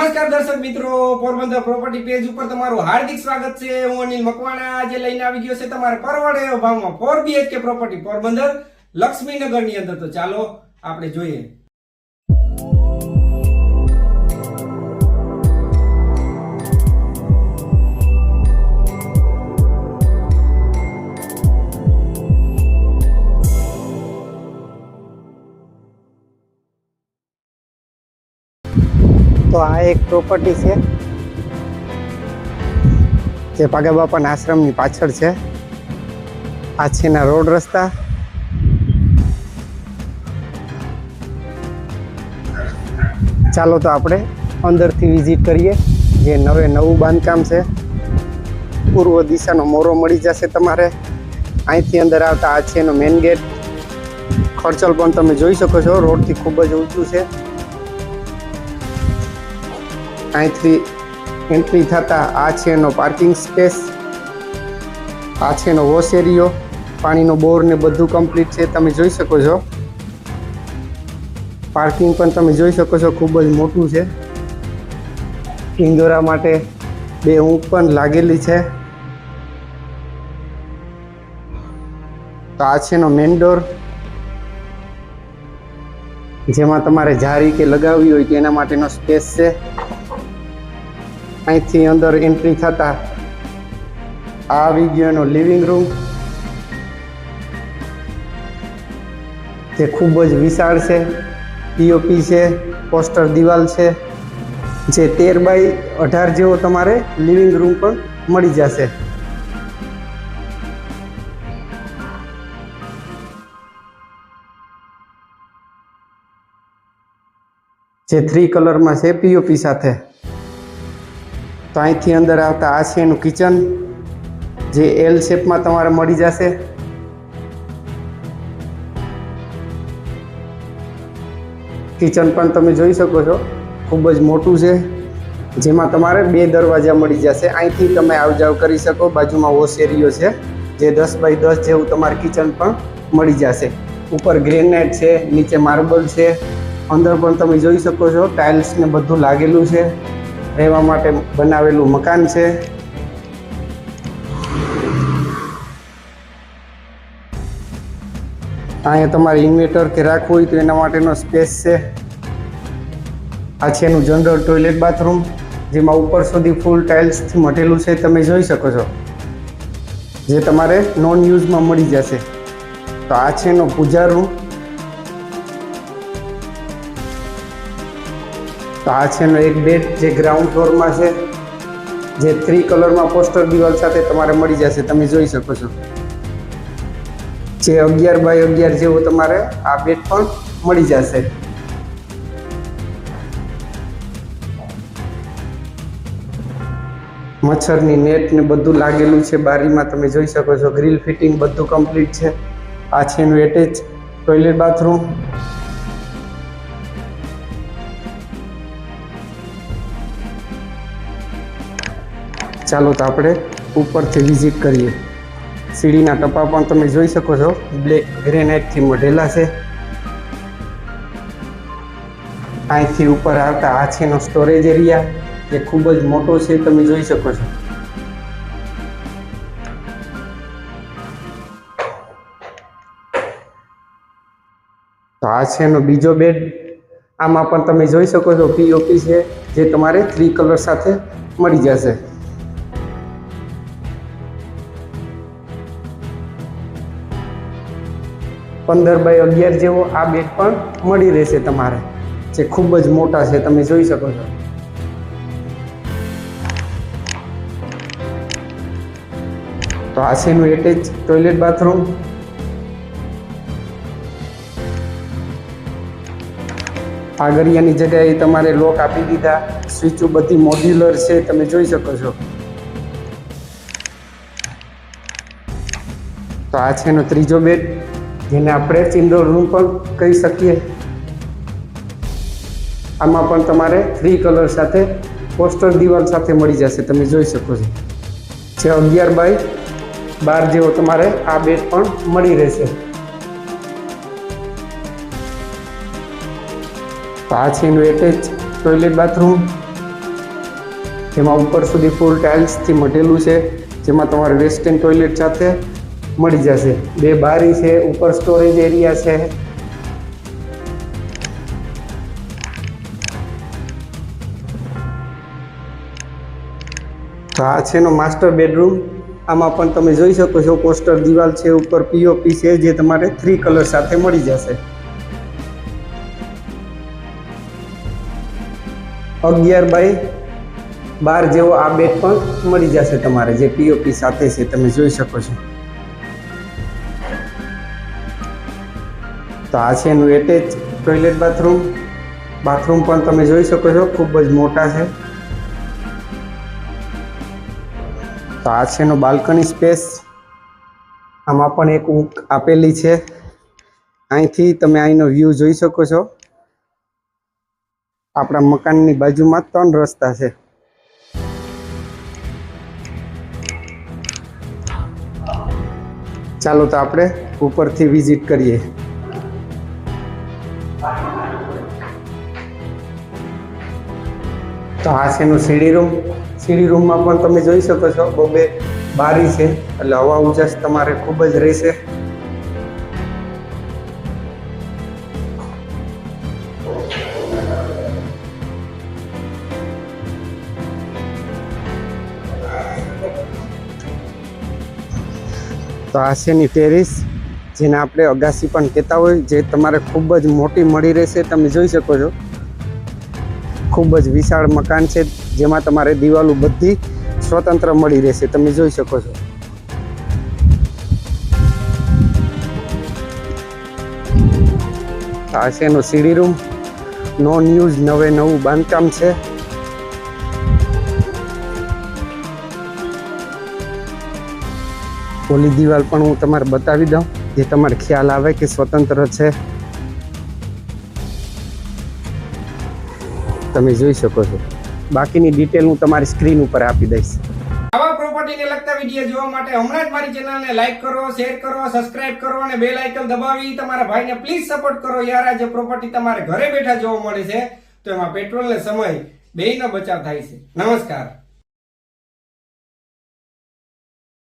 નમસ્કાર દર્શક મિત્રો, પોરબંદર પ્રોપર્ટી પેજ ઉપર તમારું હાર્દિક સ્વાગત છે. હું અનિલ મકવાણા, આજે લઈને આવી ગયો છે તમારે પરવડે એવો ભાવમાં ફોર બીએચકે પ્રોપર્ટી પોરબંદર લક્ષ્મીનગરની અંદર. તો ચાલો, આપણે જોઈએ. તો આ એક પ્રોપર્ટી છે. જે પાગા બાપાના આશ્રમની પાછળ છે. છે રોડ રસ્તા. ચાલો તો આપણે અંદરથી વિઝિટ કરીએ. જે નવે નવું બાંધકામ છે. પૂર્વ દિશાનો મોરો મળી જશે તમારે. અહીંથી અંદર આવતા આ છે એનો મેઇન ગેટ ખર્ચલ પણ તમે જોઈ શકો છો. રોડથી ખૂબ જ ઊંચું છે. અહીંથી એન્ટ્રી થતા આ છે એનો પાર્કિંગ સ્પેસ આ છે એનો વોશ એરિયો પાણીનો બોર ને બધું કમ્પ્લીટ છે. તમે જોઈ શકો છો. પાર્કિંગ પણ તમે જોઈ શકો છો, ખૂબ જ મોટું છે. ઇન્દોરા માટે બે ઊંઘ પણ લાગેલી છે. તો આ છે એનો મેન ડોર જેમાં તમારે જારી કે લગાવવી હોય તેના માટેનો સ્પેસ છે. અહીંથી અંદર એન્ટ્રી થતા આ આવી ગયો એનો લિવિંગ રૂમ જે ખૂબ જ વિશાળ છે પીઓપી છે પોસ્ટર દિવાલ છે, જે તેર બાય અઢાર જેવો તમારે લિવિંગ રૂમ પણ મળી જશે. જે થ્રી કલરમાં છે પીઓપી સાથે. તો અહીંથી અંદર આવતા આ છે એનું કિચન, જે એલ શેપમાં તમારે મળી જશે. કિચન પણ તમે જોઈ શકો છો, ખૂબ જ મોટું છે. જેમાં તમારે બે દરવાજા મળી જશે. અહીંથી તમે આવ જાવ કરી શકો, બાજુમાં વોશ એરિયો છે, જે દસ બાય દસ જેવું તમારે કિચન પણ મળી જશે. ઉપર ગ્રેનાઇટ છે, નીચે માર્બલ છે. અંદર પણ તમે જોઈ શકો છો, ટાઇલ્સ ને બધું લાગેલું છે. રહેવા માટે બનાવેલું મકાન છે. અહીંયા તમારે ઇન્વેટર કે રાખવું હોય તો એના માટેનો સ્પેસ છે. આ છે એનું જનરલ ટોયલેટ બાથરૂમ જેમાં ઉપર સુધી ફૂલ ટાઇલ્સથી મટેલું છે. તમે જોઈ શકો છો. જે તમારે નોન યુઝમાં મળી જશે. તો આ છે એનો પૂજા રૂમ તો આ છે એનો એક બેડ જે ગ્રાઉન્ડ ફ્લોરમાં છે, જે થ્રી કલરમાં પોસ્ટર દિવાલ સાથે તમારે મળી જશે, તમે જોઈ શકો છો. જે અગિયાર બાય અગિયાર જેવું તમારે આ બેડ પણ મળી જશે. મચ્છરની નેટ ને બધું લાગેલું છે બારીમાં, તમે જોઈ શકો છો. ગ્રીલ ફિટિંગ બધું કમ્પ્લીટ છે. આ છે એનું એટેચ ટોયલેટ બાથરૂમ ચાલો તો આપણે ઉપરથી વિઝિટ કરીએ. સીડીના ટપા પણ તમે જોઈ શકો છો. બ્લેક ગ્રેનાઇટથી મઢેલા છે. અહીંથી ઉપર આવતા આ સ્ટોરેજ એરિયા જે ખૂબ જ મોટો છે, તમે જોઈ શકો છો. તો આ છે એનો બીજો બેડ આમાં પણ તમે જોઈ શકો છો પીઓપી છે, જે તમારે થ્રી કલર સાથે મળી જશે. પંદર બાય અગિયાર જેવો આ બેટ પણ મળી રહેશે તમારે, જે ખૂબ જ મોટા છે, તમે જોઈ શકો છો. તો આ છે એટેચ ટોયલેટ બાથરૂમ આગળિયાની જગ્યાએ તમારે લોક આપી દીધા. સ્વિચો બધી મોડ્યુલર છે, તમે જોઈ શકો છો. તો આ છે એનો ત્રીજો બેડ જેને આપણે ઇન્ડોર રૂમ પણ કહી શકીએ. આમાં પણ તમારે થ્રી કલર સાથે પોસ્ટર દિવાલ સાથે મળી જશે, તમે જોઈ શકો છો. જે અગિયાર બાય બાર જેવો તમારે આ બેડ પણ મળી રહેશે. આ છે એનું એટેચ ટોયલેટ બાથરૂમ જેમાં ઉપર સુધી ફૂલ ટાઇલ્સથી મઢેલું છે. જેમાં તમારે વેસ્ટર્ન ટોયલેટ સાથે મળી જશે. બે બારી છે, ઉપર સ્ટોરેજ એરિયા છે. તો આ છે એનો માસ્ટર બેડરૂમ આમાં પણ તમે જોઈ શકો છો પોસ્ટર દિવાલ છે, ઉપર પીઓપી છે, જે તમારે થ્રી કલર સાથે મળી જશે. અગિયાર બાય બાર જેવો આ બેડ પણ મળી જશે તમારે, જે પીઓપી સાથે છે, તમે જોઈ શકો છો. તો આ છે એનું એટેચ ટોયલેટ બાથરૂમ બાથરૂમ પણ તમે જોઈ શકો છો, ખૂબ જ મોટા છે. તો આ છે એનો બાલ્કની સ્પેસ આમાં પણ એક ઊંક આપેલી છે. અહીંથી તમે અહીંનો વ્યૂ જોઈ શકો છો. આપણા મકાનની બાજુમાં ત્રણ રસ્તા છે. ચાલો તો આપણે ઉપરથી વિઝિટ કરીએ. તો આ સીડી રૂમ? સીડી રૂમમાં પણ તમે જોઈ શકો છો, બબે બારી છે, એટલે હવા ઉજાસ તમારે ખૂબ જ રહેશે. તો આ છે ટેરિસ, જેને આપણે અગાસી પણ કહેતા હોય, જે તમારે ખૂબ જ મોટી મળી રહેશે, તમે જોઈ શકો છો. ખૂબ જ વિશાળ મકાન છે, જેમાં તમારે દિવાલો બધી સ્વતંત્ર મળી રહેશે. તમે જોઈ શકો છો. આ છે એનો સીડી રૂમ. નોન ન્યૂઝ, નવે નવું બાંધકામ છે. ઓલી દિવાલ પણ હું તમારે બતાવી દઉં, જે તમારે ખ્યાલ આવે કે સ્વતંત્ર છે. તમે જોઈ શકો છો. બાકીની ડિટેલ હું તમારી સ્ક્રીન ઉપર આપી દઈશ. આવા પ્રોપર્ટીને લગતા વીડિયો જોવા માટે હમણાં જ મારી ચેનલને લાઈક કરો શેર કરો સબસ્ક્રાઇબ કરો અને બેલ આઇકન દબાવી તમારા ભાઈને પ્લીઝ સપોર્ટ કરો. યાર આ જે પ્રોપર્ટી તમારે ઘરે બેઠા જોવા મળે છે, તો એમાં પેટ્રોલ ને સમય બેયનો બચાવ થાય છે. નમસ્કાર.